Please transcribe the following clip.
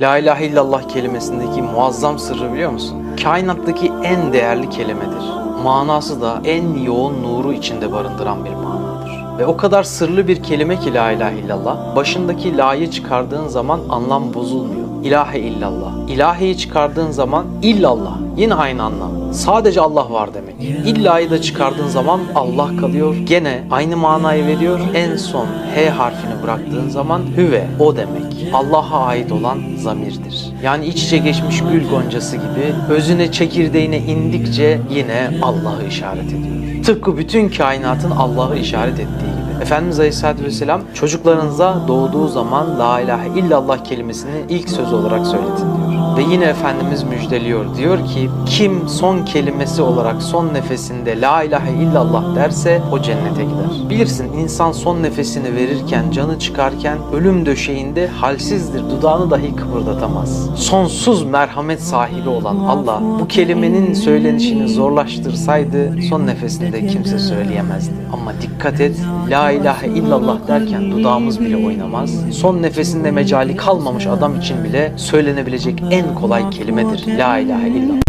La ilahe illallah kelimesindeki muazzam sırrı biliyor musun? Kainattaki en değerli kelimedir. Manası da en yoğun nuru içinde barındıran bir manadır. Ve o kadar sırlı bir kelime ki la ilahe illallah, başındaki la'yı çıkardığın zaman anlam bozulmuyor. İlahe illallah. İlaheyi çıkardığın zaman illallah. Yine aynı anlam. Sadece Allah var demek. İlla'yı da çıkardığın zaman Allah kalıyor. Gene aynı manayı veriyor. En son H harfini bıraktığın zaman hüve o demek. Allah'a ait olan zamirdir. Yani iç içe geçmiş gül goncası gibi özüne çekirdeğine indikçe yine Allah'ı işaret ediyor. Tıpkı bütün kainatın Allah'ı işaret ettiği. Efendimiz Aleyhisselatü Vesselam çocuklarınıza doğduğu zaman La ilahe illallah kelimesini ilk söz olarak söyletin diyor. Ve yine Efendimiz müjdeliyor. Diyor ki kim son kelimesi olarak son nefesinde La ilahe illallah derse o cennete gider. Bilirsin insan son nefesini verirken, canı çıkarken ölüm döşeğinde halsizdir. Dudağını dahi kıpırdatamaz. Sonsuz merhamet sahibi olan Allah bu kelimenin söylenişini zorlaştırsaydı son nefesinde kimse söyleyemezdi. Ama dikkat et La ilahe illallah derken dudağımız bile oynamaz. Son nefesinde mecali kalmamış adam için bile söylenebilecek en kolay kelimedir. La ilahe illallah.